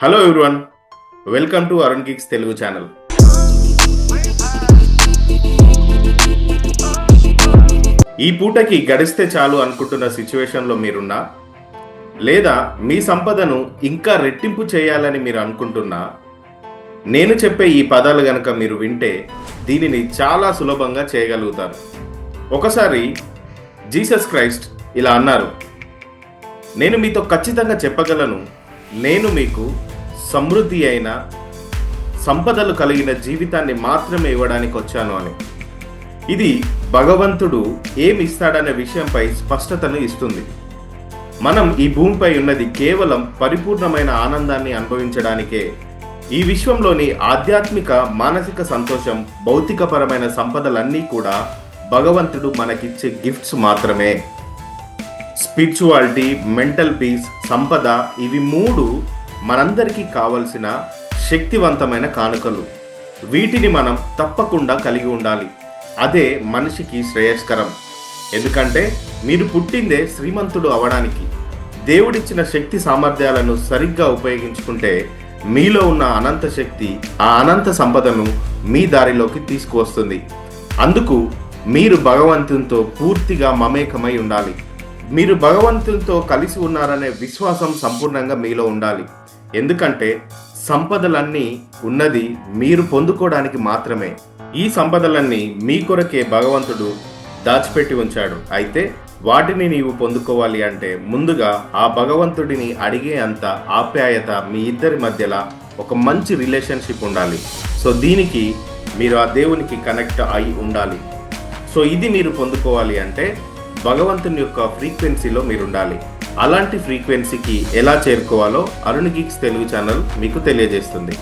Hello everyone welcome to Arun Geeks Telugu channel ఈ పూటకి గడిస్తే చాలు అనుకుంటున్న సిచ్యువేషన్లో మీరున్నా లేదా మీ సంపదను ఇంకా రెట్టింపు చేయాలని మీరు అనుకుంటున్నా నేను చెప్పే ఈ పదాలు గనక మీరు వింటే దీనిని చాలా సులభంగా చేయగలుగుతారు. ఒకసారి జీసస్ క్రైస్ట్ ఇలా అన్నారు నేను మీతో ఖచ్చితంగా చెప్పగలను నేను మీకు సమృద్ధి అయిన సంపదలు కలిగిన జీవితాన్ని మాత్రమే ఇవ్వడానికి వచ్చాను అని. ఇది భగవంతుడు ఏమి ఇస్తాడనే విషయంపై స్పష్టతను ఇస్తుంది. మనం ఈ భూమిపై ఉన్నది కేవలం పరిపూర్ణమైన ఆనందాన్ని అనుభవించడానికే. ఈ విశ్వంలోని ఆధ్యాత్మిక మానసిక సంతోషం భౌతికపరమైన సంపదలన్నీ కూడా భగవంతుడు మనకిచ్చే గిఫ్ట్స్ మాత్రమే. స్పిరిచువాలిటీ మెంటల్ పీస్ సంపద ఇవి మూడు మనందరికీ కావలసిన శక్తివంతమైన కానుకలు. వీటిని మనం తప్పకుండా కలిగి ఉండాలి. అదే మనిషికి శ్రేయస్కరం. ఎందుకంటే మీరు పుట్టిందే శ్రీమంతుడు అవడానికి. దేవుడిచ్చిన శక్తి సామర్థ్యాలను సరిగ్గా ఉపయోగించుకుంటే మీలో ఉన్న అనంత శక్తి ఆ అనంత సంపదను మీ దారిలోకి తీసుకువస్తుంది. అందుకు మీరు భగవంతునితో పూర్తిగా మమేకమై ఉండాలి. మీరు భగవంతునితో కలిసి ఉన్నారనే విశ్వాసం సంపూర్ణంగా మీలో ఉండాలి. ఎందుకంటే సంపదలన్నీ ఉన్నది మీరు పొందుకోవడానికి మాత్రమే. ఈ సంపదలన్నీ మీ కొరకే భగవంతుడు దాచిపెట్టి ఉంచాడు. అయితే వాటిని నీవు పొందుకోవాలి అంటే ముందుగా ఆ భగవంతుడిని అడిగే అంత ఆప్యాయత మీ ఇద్దరి మధ్యలో ఒక మంచి రిలేషన్షిప్ ఉండాలి. సో దీనికి మీరు ఆ దేవునికి కనెక్ట్ అయి ఉండాలి. సో ఇది మీరు పొందుకోవాలి అంటే భగవంతుని యొక్క ఫ్రీక్వెన్సీలో మీరు ఉండాలి అలాంటి ఫ్రీక్వెన్సీకి ఎలా చేరుకోవాలో అరుణ్ గీక్స్ తెలుగు ఛానల్ మీకు తెలియజేస్తుంది.